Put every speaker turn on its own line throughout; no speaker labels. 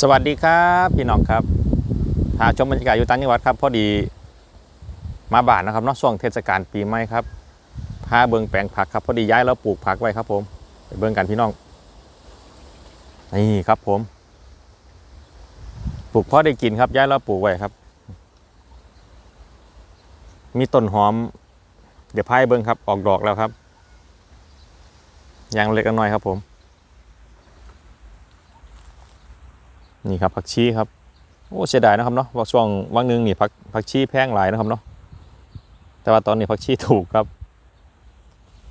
สวัสดีครับพี่น้องครับ หาชมบรรยากาศอยู่ต่างจังหวัดครับ พอดีมาบ้านนะครับนาะช่วงเทศกาลปีใหม่ครับพาเบิงแปลงผักครับ พอดีย้ายแล้วปลูกผักไว้ครับ ผมไปเบิงกันพี่น้องนี่ครับผมปลูกพราะได้กินครับย้ายแล้วปลูกไว้ครับ มีต้นหอม เดี๋ยวพายเบิงครับ ออกดอกแล้วครับยังเล็กน้อยครับผม นี่ครับผักชีครับโอ้เสียดายนะครับเนาะว่าช่วงวังหนึงนี่ผักผักชีแพงหลายนะครับเนาะแต่ว่าตอนนี้ผักชีถูกครับ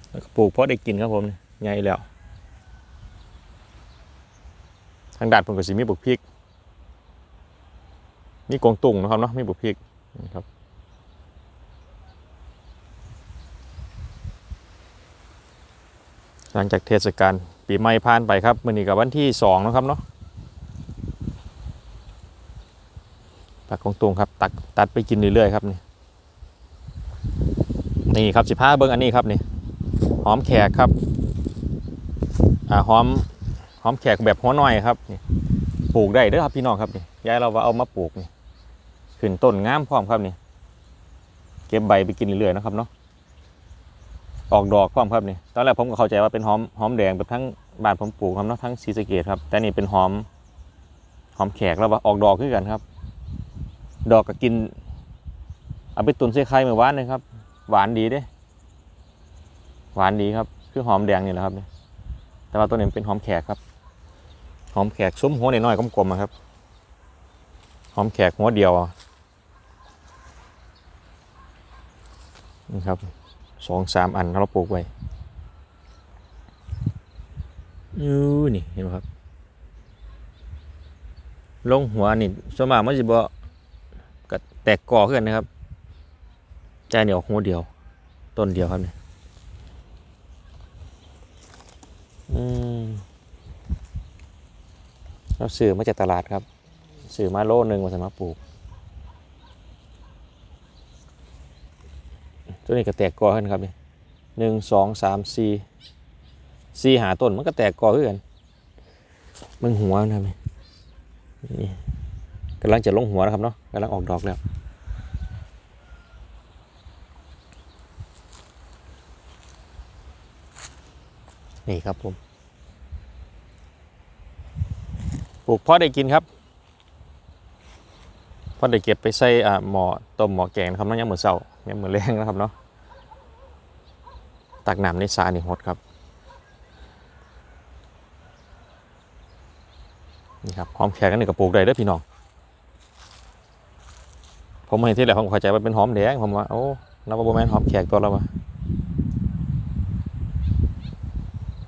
แล้วก็ปลูกเพราะได้กินครับผมใหญ่แล้ว ทางด้านผมก็สิมีปลูกพริกมีกวางตุ่งนะครับเนาะมีปลูกพริกนี่ครับหลังจากเทศกาลปีใหม่ผ่านไปครับมื่อนี้กับวันที่สองนะครับเนาะ ผักกงตุงครับตักตัดไปกินเรื่อยๆครับนี่นี่ครับสิบห้าเบิ้งอันนี้ครับนี่หอมแขกครับอ่าหอมหอมแขกแบบหัวหน่อยครับนี่ปลูกได้เด้อครับพี่น้องครับนี่ยายเราว่าเอามาปลูกนี่ขึ้นต้นงามพร้อมครับนี่เก็บใบไปกินเรื่อยๆนะครับเนาะออกดอกพร้อมครับนี่ตอนแรกผมก็เข้าใจว่าเป็นหอมหอมแดงแบบทั้งบ้านผมปลูกครับเนาะทั้งซีสเกตครับแต่นี่เป็นหอมหอมแขกแล้วว่าออกดอกขึ้นกันครับ ดอกก็กิน เอาไปตุนใส่ไข่เมื่อวานเลยครับ หวานดีเด้ หวานดีครับ คือหอมแดงนี่แหละครับนี่แต่ว่าตัวนี้นเป็นหอมแขกครับ หอมแขกซุ้มหัวน้อยๆกลมๆครับ หอมแขกหัวเดียวอะนี่ครับสองสามอันเราปลูกไว้ยูนี่เห็นไหมครับ ลงหัวนี่สวนมามันจะบ่ก็ แตกกอขึ้นนะครับใจเหนียวหัวเดียว ต้นเดียวครับเนี่ยเราซื้อมาจากตลาดครับซื้อมาโลหนึ่งมาสามารถปลูก ตัวนี้ก็แตกกอขึ้นครับเนี่ยหนึ่งสองสามสี่สี่หาต้นมันก็แตกกอขึ้นกันมันหัวนะครับนี่นี่ กำลังจะลงหัวนะครับเนาะกำลังออกดอกแล้วนี่ครับผมปลูกเพาะได้กินครับเพาะได้เก็บไปใส่อ่าหมอต้มหมอแกงนะครับน้องยามมือนเศร้ายามมือนแรงนะครับเนาะตักน้ำในสานี่หดครับนี่ครับหอมแขกกันหนี่งก็ปลูกได้เด้อพี่น้อง ผมเห็นที่แหละผมเข้าใจว่าเป็นหอมแดงผมว่าโอ้นับว่าโบแมนหอมแขกตัวเราวะ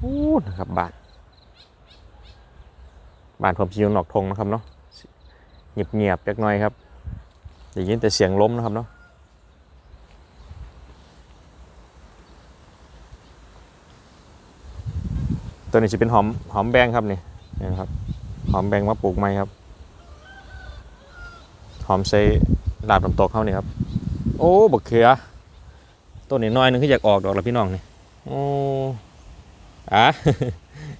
อู้นะครับบานบานผมชิวหนอกทงนะครับเนาะเงียบเงียบๆเล็กน้อยครับได้ยินแต่เสียงล้มนะครับเนาะตัวนี้จะเป็นหอมหอมแบงครับนี่นี่นะครับหอมแบงมาปลูกใหม่ครับ หอมใส่ ลาบน้ำตกเขานี่ครับ โอ้บักเขือต้นนี้น้อยหนึงที่อยากออกดอกล้วพี่น้องนี่โอ้อะ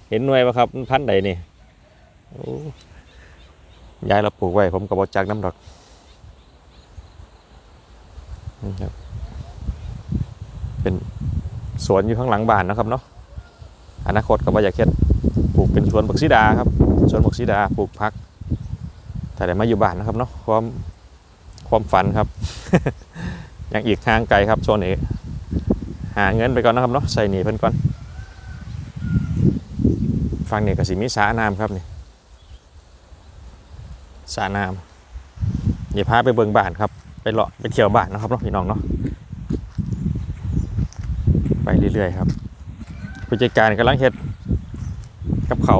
เห็นหน่วยปะครับพันใดนี่โอ้ยายเราปลูกไว้ ผมกับบอจักน้ำดอกครับเป็นสวนอยู่ข้างหลังบ้านนะครับเนาะอนาคตก็บ่อยากเฮ็ดปลูกเป็นสวนบักซีดาครับสวนบักซีดาปลูกพักแต่ได้มาอยู่บ้านนะครับเนาะความ ความฝันครับยังอีกทางไกลครับช่วงนี้หาเงินไปก่อนนะครับเนาะใส่หนีเพิ่นก่อนฟังเนี่ยกสิมีสาน้ำครับนี่สาน้ำเดี๋ยวพาไปเบิงบ้านครับ ไปเลาะไปเที่ยวบ้านนะครับเนาะพี่น้องเนาะไปเรื่อยๆครับผู้จัดการกำลังเฮ็ดกับเขา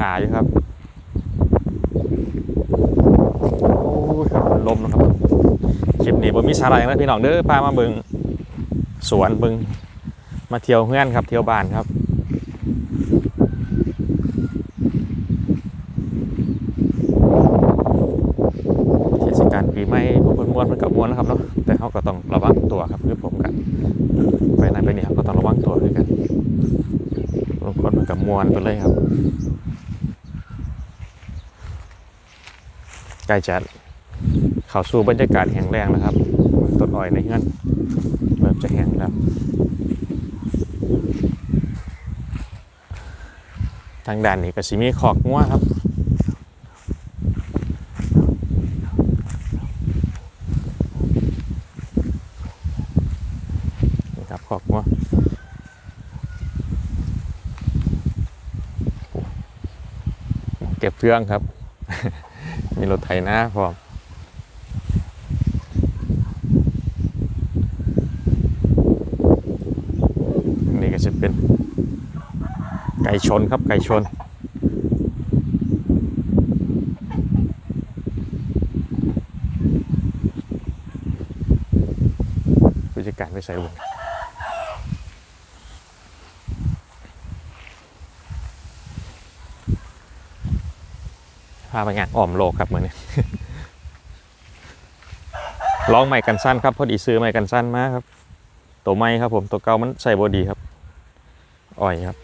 หาอยู่ครับ โอ้ยครับลมนะครับคลิปนี้ผ มีสาระอย่างนั้นพี่น้องเด้อพามาเบิงสวนเบิงมาเที่ยวเฮือนครับเที่ยวบ้านครับเทศกาลปีใหม่พวกเพิ่นม่วนเพิ่นกับมวนนะครับเนาะแต่เขาก็ต้องระวังตัวครับคือผมกันไปไหนไปนี่ยก็ต้องระวังตัวด้วยกันบางคนมันกับมวนไปเลยครับใกล้จะเข้าสู่บรรยากาศแห้งแล้งแล้วครับ อ้อยในเงื่อนเริ่มจะแห้งแล้ว ทางด้านนี้ก็สิมีขอกงัวครับนี่ครับขอกงัวเก็บเฟืองครับ มีรถไถนาพร้อม นี่ก็จะเป็น ไก่ชนครับไก่ชน ผู้จัดการไปใส่บุญพาไปงานอ้อมโลกครับเหมือนนี้ลองใหม่กันสั้นครับพอดีซื้อใหม่กันสั้นมาครับ ตัวใหม่ครับผมตัวเก่ามันใส่บอดีครับ อ่อยครับ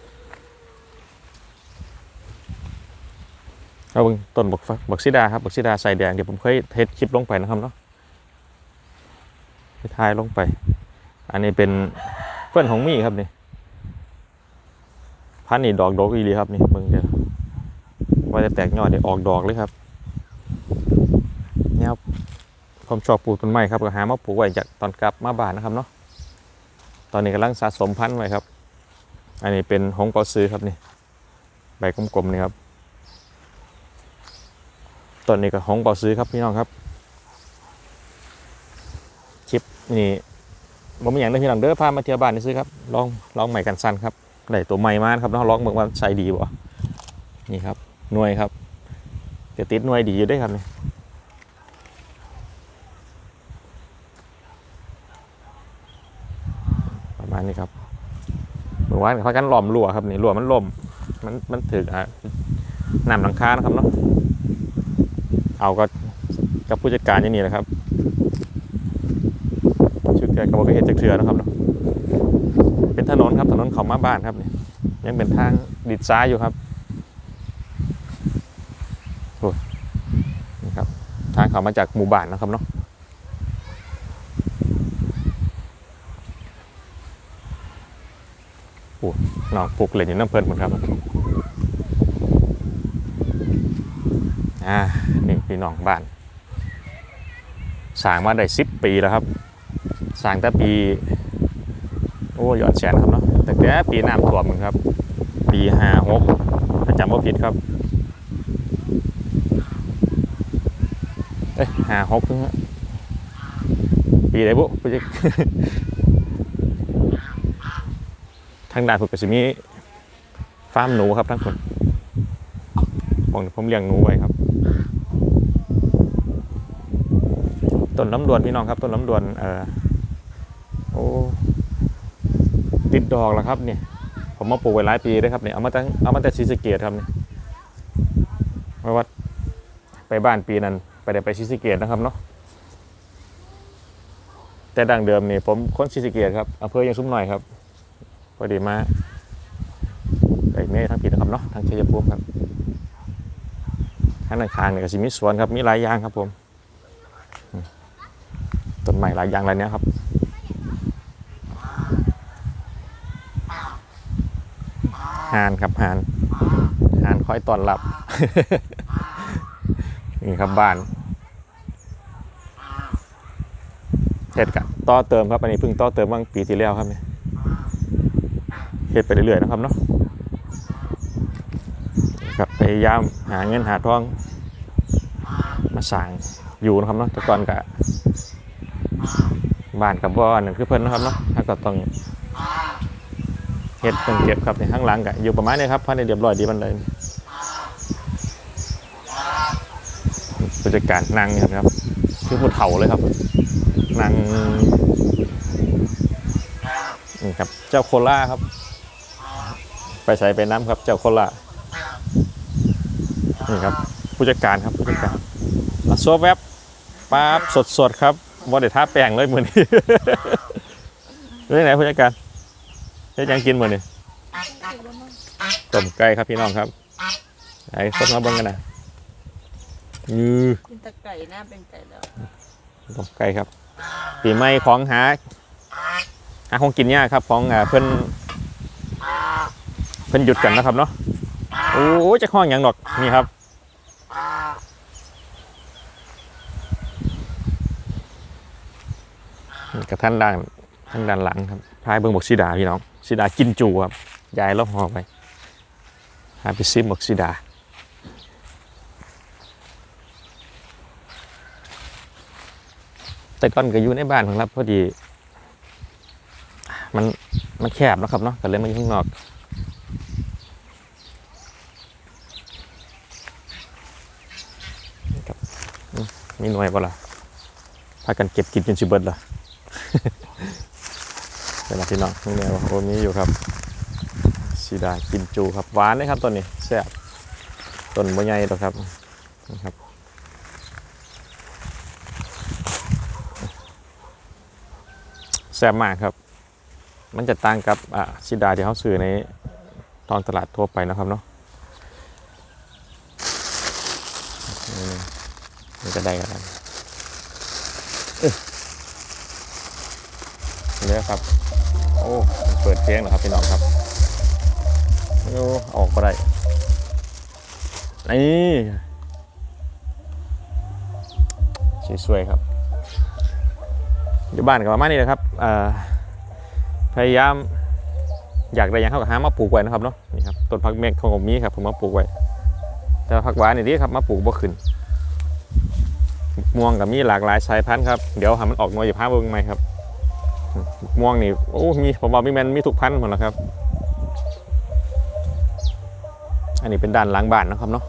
เอาเบิ่งต้นบักบักซิดาครับบักซิดาใส่แดงเดี๋ยวผมเคยเทสคลิปลงไปนะครับเนาะไปทายลงไป อันนี้เป็นเพื่อนของมี่ครับนี่พันนี่ดอกดอกอีหลีครับนี่เบิ่งเดี๋ยวว่าจะแตกยอดเดี๋ยวออกดอกเลยครับเนี่ยครับผมชอบปลูกต้นไม้ครับก็หามาปลูกไว้จากตอนกลับมาบ้านนะครับเนาะตอนนี้กำลังสะสมพันธุ์ไว้ครับ อันนี้เป็นหงเปาซื้อครับนี่ใบกลมๆนี่ครับ ต้นนี้ก็หงเปาซื้อครับพี่น้องครับคลิปนี่ผมไม่อย่างได้พี่น้องเด้อพามาเที่ยวบ้านนี่ซื้อครับลองลองใหม่กันสั้นครับได้ตัวใหม่มาครับเนาะลองเบิ่งว่าใช้ดีบ่นี่ครับหน่วยครับเดี๋ยวติดหน่วยดีอยู่ด้วยครับนี่ประมาณนี้ครับเมื่อวานกับพักกันหล่อมรั่วครับนี่รั่วมันล่มมันมันถึกอะน้ำหลังคานะครับเนาะ เอาก็กับผู้จัดการอย่างนี้แหละครับ ชุดแกก็บอกเห็นจากเถื่อนะครับเนาะเป็นถนนครับถนนเขามาบ้านครับเนี่ยยังเป็นทางดิดซ้ายอยู่ครับโอ้ยนี่ครับ ทางเขามาจากหมู่บ้านนะครับเนาะโอ้น้องปลุกเลยอยู่น้ำเพลินหมดครับอ่า พี่น้องบ้านสร้างมาได้สิบปีแล้วครับสร้างแต่ปีโอ้ยอดแสนครับเนาะแต่แกปีน้ำท่วมครับ ปีห้าหกถ้าจำว่าผิดครับเอ้ยห้าหกปีไหนบุปีทางด้านผมก็จะมีฟาร์มหนูครับทั้งคนผมผมเลี้ยงหนูไว้ครับ ต้นลำดวนพี่น้องครับต้นลำดวนเออโอ้ติดดอกแล้วครับเนี่ยผมมาปลูกไว้หลายปีเลยครับเนี่ยเอามาตั้งเอามาแต่ซีสเกตครับเนี่ยเพราว่าไปบ้านปีนั้น ไปได้ไปซีสเกตนะครับเนาะแต่ดังเดิมนี่ผมคนซีสเกตครับอำเภอยังซุ้มหน่อยครับพอดีมาไปเมฆทางผิดนะครับเนาะทางชัยภูมิครับทางด้านข้างเนี่ยก็มีสวนครับมีหลายอย่างครับผม ต้นใหม่หลายอย่างหลายเนี้ยครับ หานครับหาน หานคอยต้อนรับ นี่ครับบ้านเฮ็ดกันต่อเติมครับอันนี้เพิ่งต่อเติมเมื่อปีที่แล้วครับเนี่ยเฮ็ดไปเรื่อยๆนะครับเนาะนี่ครับพยายามหาเงินหาทอง มาสร้างอยู่นะครับเนาะแต่ก่อนกะ บ้านกับบ่อนนั่นคือเพิ่นนะครับเนาะถ้าก็ต้องเฮ็ดต้องเก็บครับในข้างหลังก็อยู่ประมาณนี้ครับภายในเรียบร้อยดีมันเลยผู้จัดการนั่งนี่ครับคือผู้เฒ่าเลยครับนั่งนี่ครับ เจ้าโคล่าครับ ไปใส่ไปน้ำครับ เจ้าโคล่านี่ครับ ผู้จัดการครับผู้จัดการโซแวบปั๊บสดๆครับ บ่ได้ท่าแป้งเลยมือนี้เรื่องไหนผู้จัดการเฮ็ดหยังกินมือนี้ต้มไก่ครับพี่น้องครับไอ้คนมาเบิ่งกันนะยือ
กินแตะไก่หน้าเป็นไก่แล้ว
ต้มไก่ครับปีใหม่ของหาหาของกินยากครับของอ่าเพิ่นเพิ่นหยุดกันนะครับเนาะโอ้ยจะข้องอย่างดอกนี่ครับ กับท่านด้านท่านด้านหลังครับพายเบิ่งบอกสีดาพี่น้องสีดากินจูครับยายลบหอไปหาไปซิมบอกสีดาแต่ก่อนก็อยู่ในบ้านของครับพอดี มันมันแคบนะครับเนาะก็เลยมาอยู่ข้างนอกรับอืมมีหน่วยบ่ล่ะพากันเก็บกินจนสิเบิดล่ะ เป็นพี่น้องข้างในว่าโอ้มีอยู่ครับสีดากินจูครับหวานเลยครับต้นนี้แซ่บต้นบ่ใหญ่ดอกครับนะครับแซ่บมากครับ มันจะต่างกับอ่าซิดาที่เขาซื้อในตอนตลาดทั่วไปนะครับเนาะนี่นี่ก็ได้กัน แล้วเอ้ยเนี่ยครับ โอ้เปิดเพลงเหรอครับพี่น้องครับโอ้ออกก็ได้นี่สวยๆครับ อยู่บ้านกับประมานี้นะครับเอ่อพยายามอยากได้ยังเข้ากับหามาปลูกไว้นะครับเนาะนี่ครับต้นพักเมฆของผมมีครับผมมาปลูกไว้ แต่ผักหวานนี่ดีครับมาปลูกบ่ขึ้นม่วงกับมีหลากหลายสายพันธุ์ครับ เดี๋ยวหามันออกหน่วยอย่าพาเบิ่งใหม่ครับ ม่วงนี่โอ้มีผมว่ามีแมนมีทุกพันหมดแล้วครับ อันนี้เป็นด้านล้างบ้านนะครับเนาะ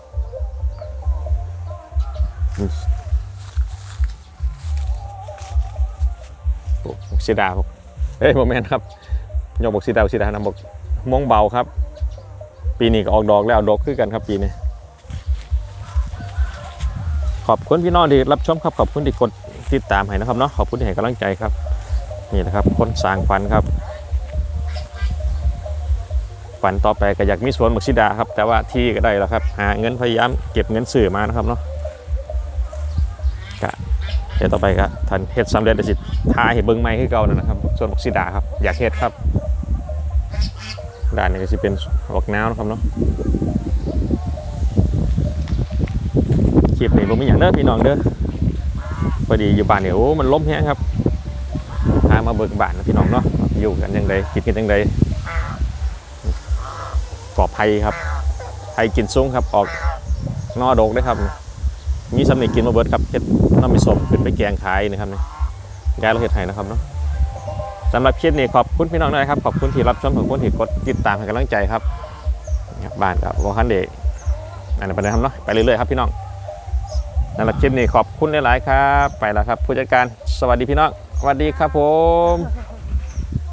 บกสีดาบกเอ้ยโมเมนครับยกบกสีดาบกสีดานะบกม่วงเบาครับ ปีนี้ก็ออกดอกแล้วดอกคือกันครับปีนี้ขอบคุณพี่น้องที่รับชมครับขอบคุณที่กดติดตามให้นะครับเนาะขอบคุณที่ให้กำลังใจครับ นี่นะครับคนสร้างฝันครับฝันต่อไปก็อยากมีสวนบักซิดาครับ แต่ว่าที่ก็ได้แล้วครับ หาเงินพยายามเก็บเงินสื่อมานะครับเนาะก็เดี๋ยวต่อไปก็ทันเฮ็ดสำเร็จได้สิทายให้เบิ้งไม้คือเก่านั่นนะครับ ส่วนบักซิดาครับ อยากเฮ็ดครับด้านนี้ก็จะเป็นบักนาวนะครับเนาะคลิปนี้ผมมีอย่างเด้อพี่น้องเด้อพอดีอยู่บ้านเนี่ยโอ้มันล้มแห้งครับ มาเบิกบ้านนะพี่น้องเนาะอยู่กันยังไงกินกันยังไงปลอดภัยครับไทยกินซุ้งครับออกนอดกได้ครับมีสำเนีกินมาเบิดครับเฮ็ดน้ำมิสมขึ้นไปแกงขายนะครับนี่ยายเราเฮ็ดให้นะครับเนาะสำหรับคลิปนี้ขอบคุณพี่น้องนะครับขอบคุณที่รับชมขอบคุณที่กดติดตามให้กำลังใจครับบ้านกับวอคันเดอันนี้ไปเลยครับเนาะไปเรื่อยๆครับพี่น้องสำหรับคลิปนี้ขอบคุณหลายๆครับ ไปแล้วครับผู้จัดการสวัสดีพี่น้อง วัสดีครับผม